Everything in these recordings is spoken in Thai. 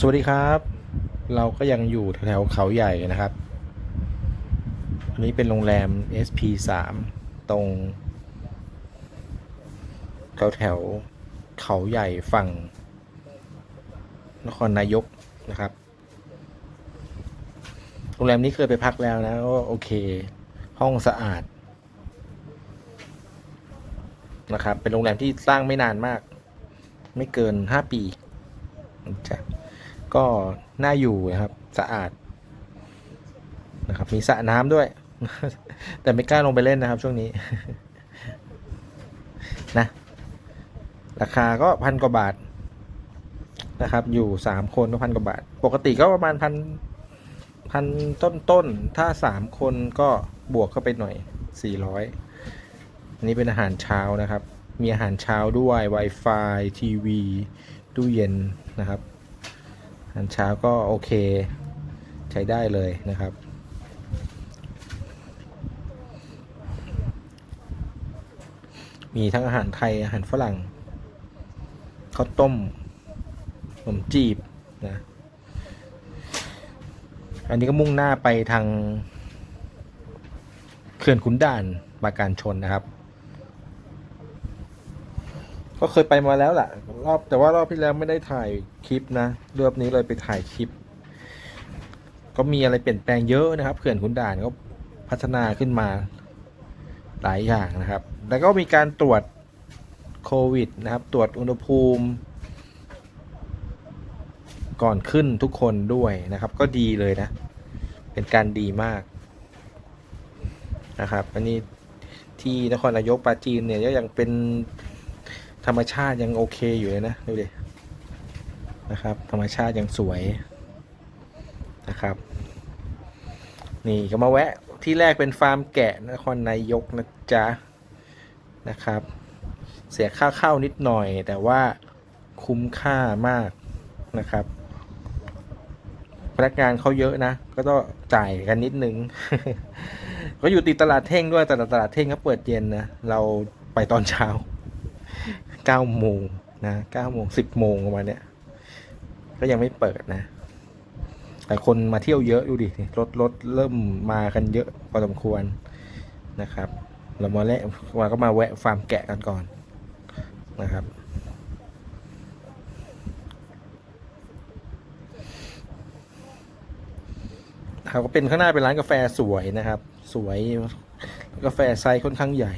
สวัสดีครับ เราก็ยังอยู่แถวเขาใหญ่นะครับ อันนี้เป็นโรงแรม SP 3 ตรงแถวแถวเขาใหญ่ฝั่ง นครนายกนะครับ โรงแรมนี้เคยไปพักแล้วนะก็โอเค ห้องสะอาด นะครับ เป็นโรงแรมที่สร้างไม่นานมาก ไม่เกินห้าปีจ้ะ ก็น่าอยู่นะครับสะอาดนะครับมีสระน้ำด้วย แต่ไม่กล้าลงไปเล่นนะครับช่วงนี้นะราคาก็พันกว่าบาทนะครับ อยู่สามคนก็พันกว่าบาท ปกติก็ประมาณพันพันต้นต้นๆถ้าสามคนก็บวกเข้าไปหน่อยสี่ร้อยอันนี้เป็นอาหารเช้านะครับ มีอาหารเช้าด้วย Wi-Fi ทีวีตู้เย็นนะครับ อาหารเช้าก็โอเค ใช้ได้เลยนะครับ มีทั้งอาหารไทยอาหารฝรั่งข้าวต้มขนมจีบนะอันนี้ก็มุ่งหน้าไปทางเขื่อนขุนด่านบาการชนนะครับ ก็เคยไปมาแล้วแหละรอบแต่ว่ารอบที่แล้วไม่ได้ถ่ายคลิปนะรอบนี้เลยไปถ่ายคลิป ก็มีอะไรเปลี่ยนแปลงเยอะนะครับเขื่อนขุนด่านก็พัฒนาขึ้นมาหลายอย่างนะครับ แล้วก็มีการตรวจโควิดนะครับ ตรวจอุณหภูมิ ก่อนขึ้นทุกคนด้วยนะครับ ก็ดีเลยนะ เป็นการดีมากนะครับ อันนี้ที่นครนายกปาจีนเนี่ยก็ยังเป็น ธรรมชาติยังโอเคอยู่เลยนะดูดินะครับ ธรรมชาติยังสวยนะครับ นี่ก็มาแวะที่แรกเป็นฟาร์มแกะนครนายกนะจ๊ะนะครับ เสียค่าเข้านิดหน่อย แต่ว่าคุ้มค่ามากนะครับ พนักงานเขาเยอะนะ ก็ต้องจ่ายกันนิดนึง ก็อยู่ติดตลาดเท่งด้วยแต่ตลาดเท่งเขาเปิดเย็นนะ เราไปตอนเช้า เก้าโมงนะเก้าโมงสิบโมงประมาณเนี้ยก็ยังไม่เปิดนะ แต่คนมาเที่ยวเยอะดูดิรถรถเริ่มมากันเยอะพอสมควรนะครับ เรามาแวะเราก็มาแวะฟาร์มแกะกันก่อนนะครับเขาก็เป็นข้างหน้าเป็นร้านกาแฟสวยนะครับ สวยกาแฟไซส์ค่อนข้างใหญ่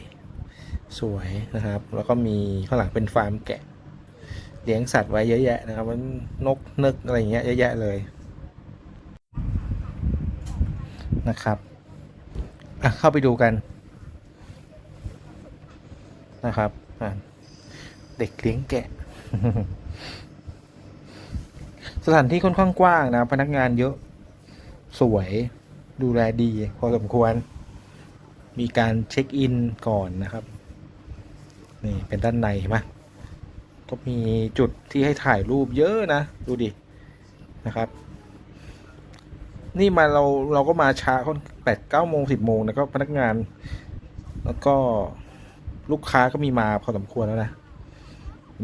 สวยนะครับ แล้วก็มีข้างหลังเป็นฟาร์มแกะ เลี้ยงสัตว์ไว้เยอะแยะนะครับมันนกนึกอะไรอย่างเงี้ยเยอะแยะเลยนะครับอะเข้าไปดูกันนะครับอะเด็กเลี้ยงแกะ สถานที่ค่อนข้างกว้างนะ พนักงานเยอะสวยดูแลดี พอสมควร มีการเช็คอินก่อนนะครับ นี่เป็นด้านในเห็นไหมก็มีจุดที่ให้ถ่ายรูปเยอะนะ ดูดิ นะครับ นี่มาเราเราก็มาช้าคนแปดเก้าโมงสิบโมงนะก็พนักงาน แล้วก็ลูกค้าก็มีมาพอสมควรแล้วนะ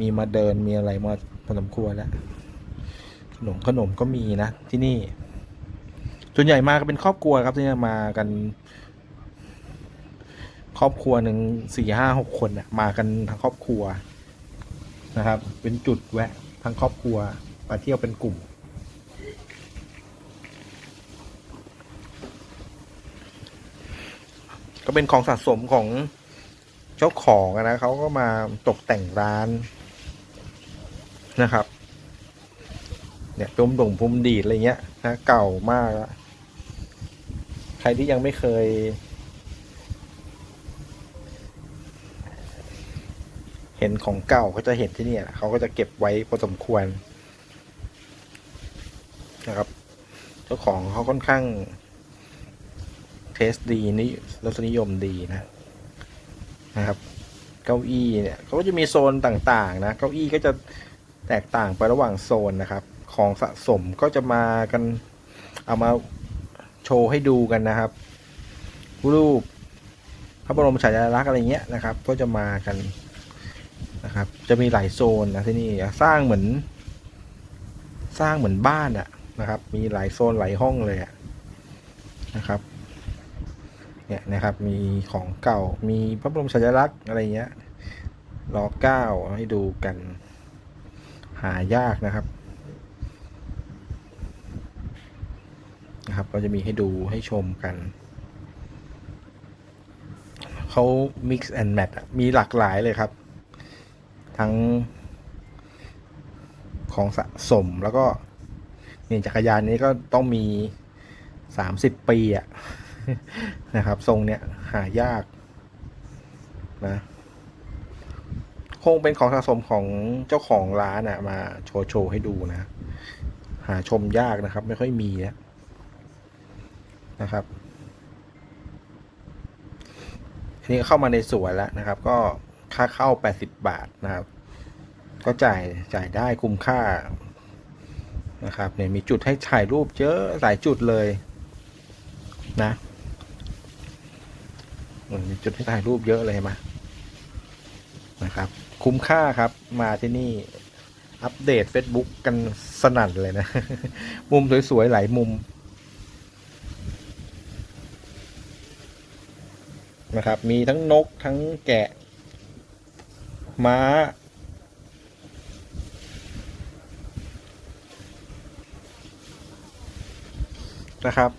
มีมาเดินมีอะไรมาพอสมควรแล้ว ขนมขนมก็มีนะที่นี่ ส่วนใหญ่มาก็เป็นครอบครัวครับที่มากัน ครอบครัวหนึ่งสี่ห้าหกคนน่ะมากันทั้งครอบครัวนะครับ เป็นจุดแวะทั้งครอบครัวมาเที่ยวเป็นกลุ่ม ก็เป็นของสะสมของเจ้าของนะเขาก็มาตกแต่งร้านนะครับ เนี่ยพรมด่งพรมดีดอะไรเงี้ยนะเก่ามาก ใครที่ยังไม่เคย ห็นของเก่าเขาจะเห็นที่นี่เขาก็จะเก็บไว้พอสมควรนะครับ เจ้าของเขาค่อนข้าง เทสดีนี่รสนิยมดีนะ นะครับ เก้าอี้เนี่ยเขาก็จะมีโซนต่างๆ นะ เก้าอี้ก็จะแตกต่างไประหว่างโซนนะครับ ของสะสมก็จะมากันเอามาโชว์ให้ดูกันนะครับ รูปพระบรมฉายาลักษณ์อะไรเงี้ยนะครับ ก็จะมากัน นะครับ จะมีหลายโซนนะที่นี่สร้างเหมือน สร้างเหมือนบ้านอะนะครับ มีหลายโซนหลายห้องเลยอะนะครับ เนี่ยนะครับ มีของเก่า มีพระบรมสัญลักษณ์อะไรเงี้ยรอเก้าให้ดูกัน หายากนะครับนะครับ เราจะมีให้ดูให้ชมกัน เขา mix and match มีหลากหลายเลยครับ ทั้ง ของสะสมแล้วก็เนี่ยจักรยานนี้ก็ต้องมีสามสิบปีอะนะครับ ทรงเนี้ยหายากนะคงเป็นของสะสมของเจ้าของร้านอะมาโชว์โชว์ให้ดูนะ หาชมยากนะครับ ไม่ค่อยมีนะนะครับทีนี้เข้ามาในสวนแล้วนะครับ ก็ ค่าเข้า 80 บาทนะครับ ก็จ่ายจ่ายได้คุ้มค่านะครับเนี่ยมีจุดให้ถ่ายรูปเยอะหลายจุดเลยนะมมีจุดให้ถ่ายรูปเยอะเลยมานะครับ คุ้มค่าครับมาที่นี่อัปเดต Facebook กันสนั่นเลยนะ มุมสวยๆ หลายมุมนะครับ มีทั้งนกทั้งแกะ ม้า นะครับ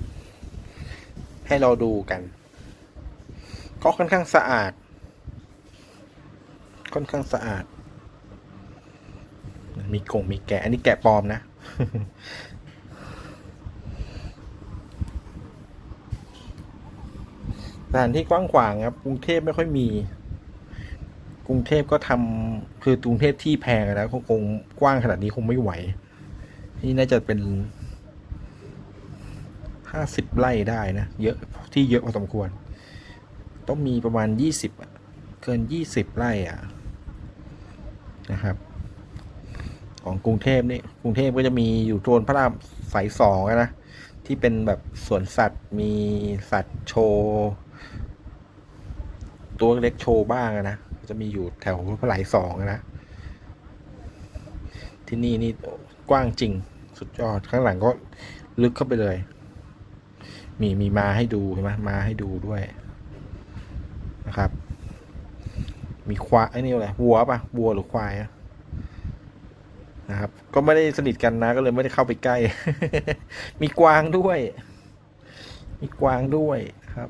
ให้เราดูกัน ก็ค่อนข้างสะอาด ค่อนข้างสะอาด มีกงมีแกะ อันนี้แกะปลอมนะสถานที่กว้างขวางครับกรุงเทพไม่ค่อยมี กรุงเทพก็ทำคือกรุงเทพที่แพงอะนะคงกว้างขนาดนี้คงไม่ไหว นี่น่าจะเป็นห้าสิบไร่ได้นะ เยอะที่เยอะพอสมควร ต้องมีประมาณยี่สิบเกินยี่สิบไร่อะนะครับ ของกรุงเทพนี่กรุงเทพก็จะมีอยู่โซนพระรามสายสองนะที่เป็นแบบสวนสัตว์มีสัตว์โชว์ ตัวเล็กโชว์บ้างนะ จะมีอยู่แถวพระไหลสองนะ ที่นี่นี่กว้างจริงสุดยอดข้างหลังก็ลึกเข้าไปเลย มีมีมาให้ดูใช่ไหมมาให้ดูด้วยนะครับ มีควายไอ้นี่อะไรวัวปะวัวหรือควายนะครับ ก็ไม่ได้สนิทกันนะก็เลยไม่ได้เข้าไปใกล้ มีกวางด้วย มีกวางด้วยครับ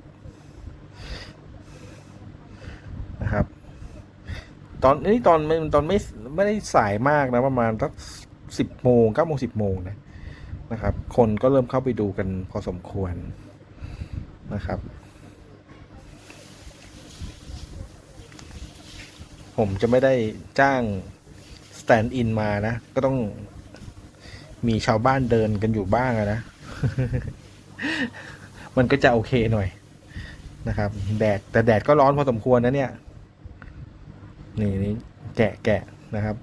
นะครับ ตอนนี้ตอนไม่ตอนไม่ไม่ได้สายมากนะประมาณสักสิบโมงเก้าโมงสิบโมงนะนะครับ คนก็เริ่มเข้าไปดูกันพอสมควรนะครับ ผมจะไม่ได้จ้างสแตนด์อินมานะ ก็ต้องมีชาวบ้านเดินกันอยู่บ้างนะ มันก็จะโอเคหน่อยนะครับ แดดแต่แดดก็ร้อนพอสมควรนะเนี่ย นี่นี่แกะแกะนะครับ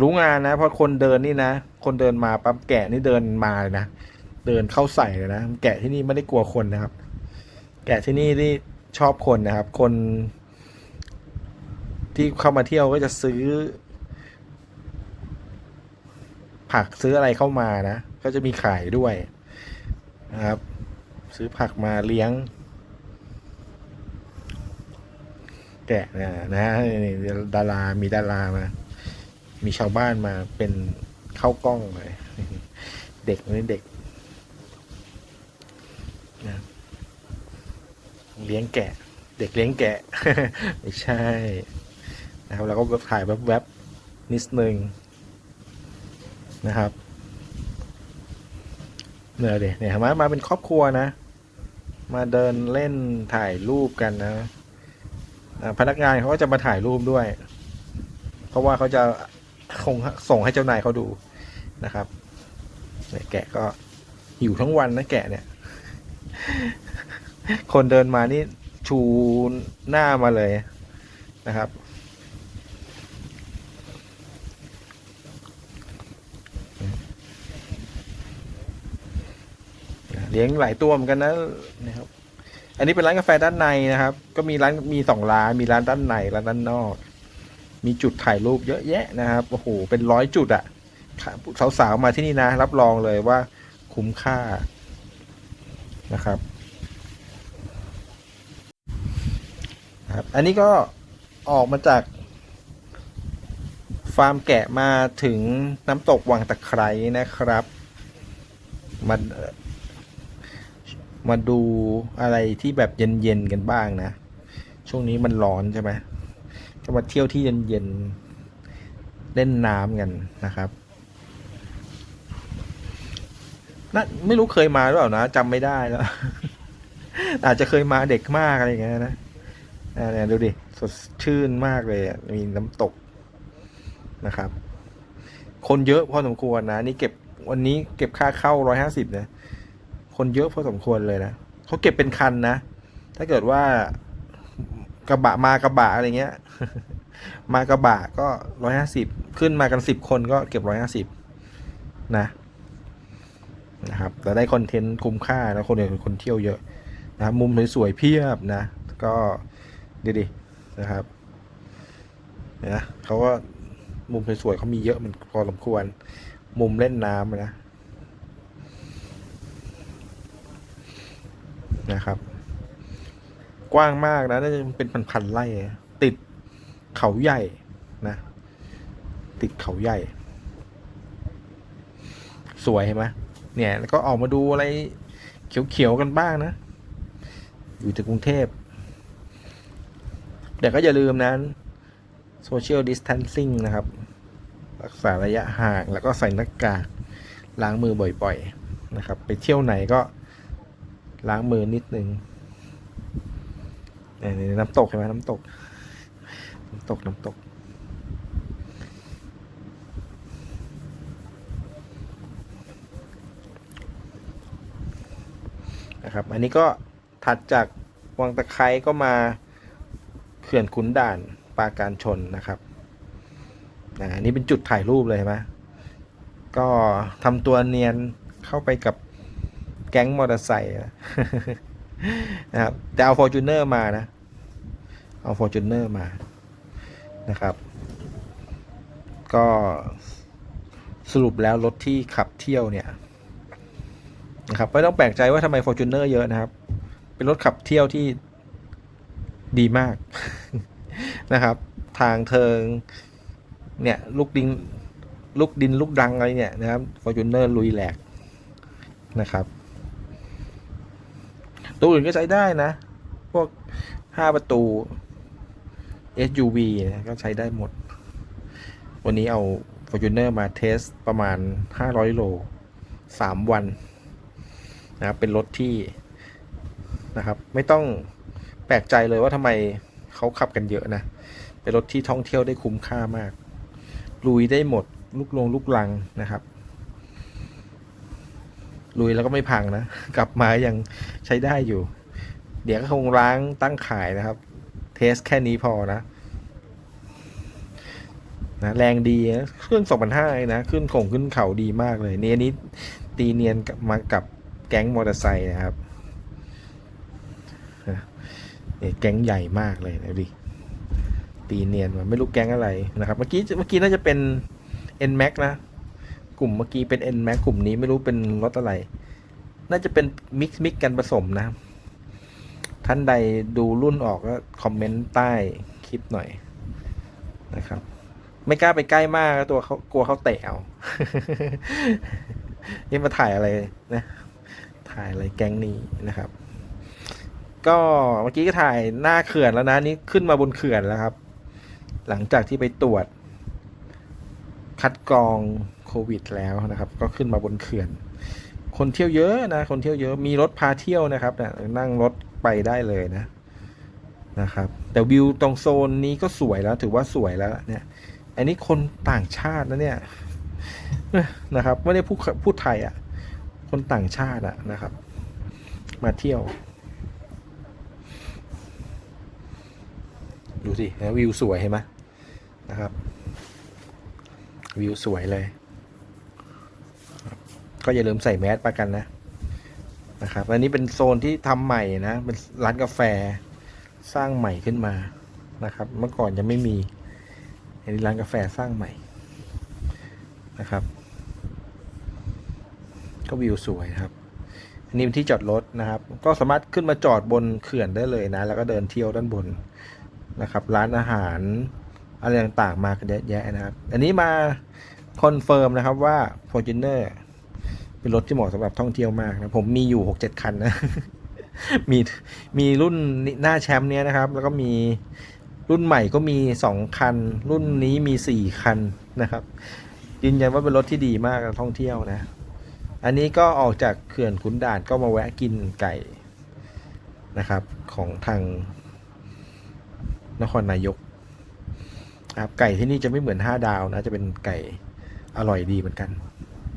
รู้งานนะเพราะคนเดินนี่นะ คนเดินมาปั๊บแกะนี่เดินมาเลยนะเดินเข้าใส่เลยนะแกะที่นี่ไม่ได้กลัวคนนะครับ แกะที่นี่ที่ชอบคนนะครับ คน ที่เข้ามาเที่ยวก็จะซื้อ ผักซื้ออะไรเข้ามานะ ก็จะมีขายด้วยนะครับ ซื้อผักมาเลี้ยง แกะนะนะนี่ดารามีดารามา มีชาวบ้านมาเป็นเข้ากล้องเลยเด็กนี่เด็กนะเลี้ยงแกะ เด็กเลี้ยงแกะ ไม่ใช่นะครับแล้วก็ถ่ายแวบๆนิดนึงนะครับเนี่ยเด็เนี่ยเห็นไหมาเป็นครอบครัวนะ มาเดินเล่นถ่ายรูปกันนะ พนักงานเขาก็จะมาถ่ายรูปด้วย เพราะว่าเขาจะคงส่งให้เจ้านายเขาดูนะครับแกะก็อยู่ทั้งวันนะแกะเนี่ย คนเดินมานี่ชูหน้ามาเลยนะครับ เลี้ยงหลายตัวเหมือนกันนะนะครับ อันนี้เป็นร้านกาแฟด้านในนะครับ ก็มีร้านมีสองร้านมีร้านด้านในร้านด้านนอก มีจุดถ่ายรูปเยอะแยะนะครับโอ้โหเป็นร้อยจุดอะสาวๆมาที่นี่นะ รับรองเลยว่าคุ้มค่านะครับครับ อันนี้ก็ออกมาจากฟาร์มแกะมาถึงน้ำตกวังตะไคร้นะครับมา มาดูอะไรที่แบบเย็นๆกันบ้างนะ ช่วงนี้มันร้อนใช่ไหมก็มาเที่ยวที่เย็นๆเล่นน้ำกันนะครับนะไม่รู้เคยมาหรือเปล่านะจำไม่ได้แล้ว อาจจะเคยมาเด็กมากอะไรอย่างเงี้ยนะอ่าเนี่ยดูดิสดชื่นมากเลยมีน้ำตกนะครับ คนเยอะพอสมควรนะ นี่เก็บวันนี้เก็บค่าเข้าร้อยห้าสิบนะ คนเยอะพอสมควรเลยนะเขาเก็บเป็นคันนะ ถ้าเกิดว่ากระบะมากระบะอะไรเงี้ย มากระบะก็ร้อยห้าสิบขึ้นมากันสิบคนก็เก็บร้อยห้าสิบนะนะครับแต่ได้คอนเทนต์คุ้มค่าแล้วคนเดียวคนเที่ยวเยอะนะครับมุมสวยๆเพียบนะ ก็ดูดินะครับนะเขาก็มุมสวยๆเขามีเยอะมันพอสมควร มุมเล่นน้ำนะ นะครับ กว้างมากนะน่าจะเป็นพันๆไร่ติดเขาใหญ่นะ ติดเขาใหญ่ สวยเห็นไหมเนี่ยแล้วก็ออกมาดูอะไรเขียวๆกันบ้างนะ อยู่ที่กรุงเทพแต่ก็อย่าลืมนะ social distancing นะครับ รักษาระยะห่างแล้วก็ใส่หน้ากากล้างมือบ่อยๆ นะครับ ไปเที่ยวไหนก็ ล้างมือนิดนึงนี่น้ำตกใช่ไหมน้ำตก น้ำตก น้ำตก นะครับ อันนี้ก็ถัดจากวังตะไคร้ก็มาเขื่อนขุนด่านปราการชนนะครับอันนี้เป็นจุดถ่ายรูปเลยใช่ไหมก็ทำตัวเนียนเข้าไปกับ แก๊งมอเตอร์ไซค์นะครับแต่เอา Fortuner มานะ เอา Fortuner มานะครับ ก็สรุปแล้วรถที่ขับเที่ยวเนี่ยนะครับไม่ต้องแปลกใจว่าทำไม Fortuner เยอะนะครับ เป็นรถขับเที่ยวที่ดีมากนะครับ ทางเทิงเนี่ยลูกดินลูกดินลูกดังอะไรเนี่ยนะครับ Fortuner ลุยแหลกนะครับ ตัวอื่นก็ใช้ได้นะ พวก5ประตู SUV นะก็ใช้ได้หมด วันนี้เอา Fortuner มาเทสประมาณ 500 โล 3 วันนะครับเป็นรถที่นะครับ ไม่ต้องแปลกใจเลยว่าทำไมเขาขับกันเยอะนะ เป็นรถที่ท่องเที่ยวได้คุ้มค่ามาก ลุยได้หมด ลูกลงลูกลังนะครับ ลุยแล้วก็ไม่พังนะ กลับมายังใช้ได้อยู่ เดี๋ยวก็คงล้างตั้งขายนะครับ เทสแค่นี้พอนะนะแรงดีนะเครื่อง2,500นะ ขึ้นข่งขึ้นเขาดีมากเลยเนี่ยนนี้ตีเนียนมากับแก๊งมอเตอร์ไซค์นะครับเนี่ยแก๊งใหญ่มากเลยนะดิตีเนียนมาไม่รู้แก๊งอะไรนะครับ เมื่อกี้เมื่อกี้น่าจะเป็น N Max นะ กลุ่มเมื่อกี้เป็น N Max กลุ่มนี้ไม่รู้เป็นรถอะไร น่าจะเป็นมิกซ์มิกกันผสมนะ ท่านใดดูรุ่นออกก็คอมเมนต์ใต้คลิปหน่อยนะครับ ไม่กล้าไปใกล้มากตัวเขากลัวเขาเตะเอานี่มาถ่ายอะไรนะ ถ่ายอะไรแก๊งนี้นะครับ ก็เมื่อกี้ก็ถ่ายหน้าเขื่อนแล้วนะนี่ขึ้นมาบนเขื่อนแล้วครับ หลังจากที่ไปตรวจ คัดกรอง ควิดแล้วนะครับ ก็ขึ้นมาบนเขื่อน คนเที่ยวเยอะนะ คนเที่ยวเยอะมีรถพาเที่ยวนะครับนะนั่งรถไปได้เลยนะนะครับ แต่วิวตรงโซนนี้ก็สวยแล้ว ถือว่าสวยแล้วเนี่ย อันนี้คนต่างชาตินะเนี่ยนะครับไม่ได้พูดพูดไทยอะ่ะ คนต่างชาติอะนะครับ มาเที่ยว ดูสิวิวสวยเห็นไหมนะครับ วิวสวยเลย ก็อย่าลืมใส่แมสประกันนะนะครับอันนี้เป็นโซนที่ทำใหม่นะเป็นร้านกาแฟสร้างใหม่ขึ้นมานะครับ เมื่อก่อนยังไม่มีอันนี้ร้านกาแฟสร้างใหม่นะครับ ก็วิวสวยครับอันนี้เป็นที่จอดรถนะครับ ก็สามารถขึ้นมาจอดบนเขื่อนได้เลยนะ แล้วก็เดินเที่ยวด้านบนนะครับ ร้านอาหารอะไรต่างๆมากันเยอะแยะนะครับ อันนี้มาคอนเฟิร์มนะครับว่า f o r t u n e r เป็นรถที่เหมาะสำหรับท่องเที่ยวมากนะผมมีอยู่6-7คันนะ มีมีรุ่นหน้าแชมป์เนี้ยนะครับ แล้วก็มีรุ่นใหม่ก็มี2คัน รุ่นนี้มี4คันนะครับยืนยันว่าเป็นรถที่ดีมากกับท่องเที่ยวนะ อันนี้ก็ออกจากเขื่อนขุนด่านก็มาแวะกินไก่นะครับ ของทางนครนายกครับไก่ที่นี่จะไม่เหมือน5ดาวนะ จะเป็นไก่อร่อยดีเหมือนกัน